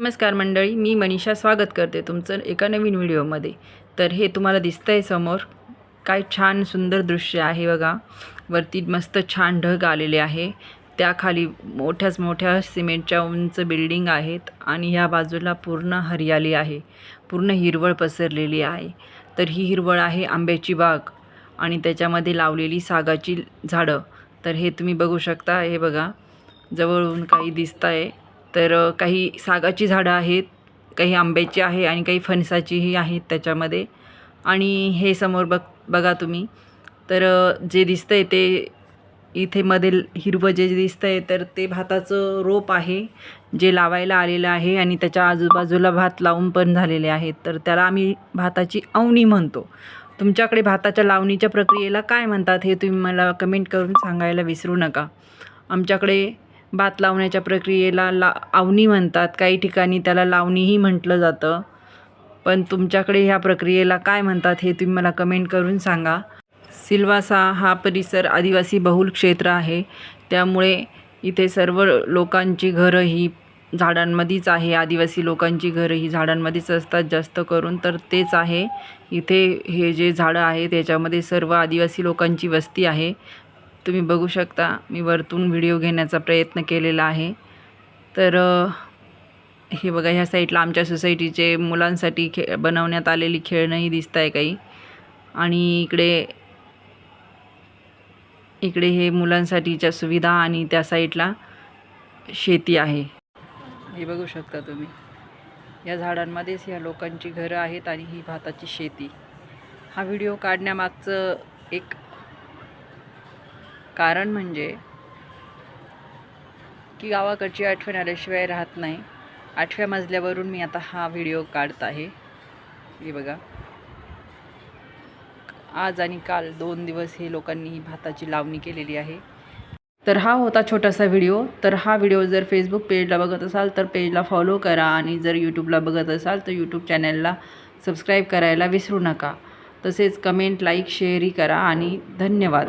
नमस्कार मंडळी मी मनीषा स्वागत करते तुमचं एका नवीन व्हिडिओमध्ये. तर हे तुम्हाला दिसतं आहे समोर काय छान सुंदर दृश्य आहे बघा. वरती मस्त छान ढग आलेले आहे. त्याखाली मोठ्याच मोठ्या सिमेंटच्या उंच बिल्डिंग आहेत आणि ह्या बाजूला पूर्ण हरियाली आहे. पूर्ण हिरवळ पसरलेली आहे. तर ही हिरवळ आहे आंब्याची बाग आणि त्याच्यामध्ये लावलेली सागाची झाडं. तर हे तुम्ही बघू शकता हे बघा. जवळून काही दिसत आहे तर काही सागाची झाडं आहेत काही आंब्याची आहे आणि काही फणसाचीही आहेत त्याच्यामध्ये. आणि हे समोर बघ बघा तुम्ही. तर जे दिसतं आहे ते इथे मध्ये हिरवं जे दिसतं आहे तर ते भाताचं रोप आहे जे लावायला आलेलं आहे आणि त्याच्या आजूबाजूला भात लावून पण झालेले आहेत. तर त्याला आम्ही भाताची अवनी म्हणतो. तुमच्याकडे भाताच्या लावणीच्या प्रक्रियेला काय म्हणतात हे तुम्ही मला कमेंट करून सांगायला विसरू नका. आमच्याकडे भात लावण्याच्या प्रक्रियेला ला आवणी म्हणतात. काही ठिकाणी त्याला लावणीही म्हटलं जातं. पण तुमच्याकडे ह्या प्रक्रियेला काय म्हणतात हे तुम्ही मला कमेंट करून सांगा. सिल्वासा हा परिसर आदिवासी बहुल क्षेत्र आहे. त्यामुळे इथे सर्व लोकांची घरं ही झाडांमध्येच आहे. आदिवासी लोकांची घरं ही झाडांमध्येच असतात. जास्त करून तर तेच आहे. इथे हे जे झाडं आहे त्याच्यामध्ये सर्व आदिवासी लोकांची वस्ती आहे. तुम्ही बघू शकता मी वरतून व्हिडिओ घेण्याचा प्रयत्न केलेला आहे. तर हे बघा ह्या साईडला आमच्या सोसायटीचे मुलांसाठी खे बनवण्यात आलेली खेळणंही दिसत आहे काही. आणि इकडे इकडे हे मुलांसाठीच्या सुविधा आणि त्या साईडला शेती आहे. हे बघू शकता तुम्ही. या झाडांमध्येच ह्या लोकांची घरं आहेत आणि ही भाताची शेती. हा व्हिडिओ काढण्यामागचं एक कारण म्हणजे की गावाकडची आठवण आल्याशिवाय राहत नाही. आठव्या मजल्यावरून मी आता हा व्हिडिओ काढत आहे. हे बघा. आज आणि काल दोन दिवस हे लोकांनी ही भाताची लावणी केलेली आहे. तर हा होता छोटासा व्हिडिओ. तर हा व्हिडिओ जर फेसबुक पेजला बघत असाल तर पेजला फॉलो करा आणि जर यूट्यूबला बघत असाल तर यूट्यूब चॅनलला सबस्क्राईब करायला विसरू नका. तसेच कमेंट लाईक शेअरही करा आणि धन्यवाद.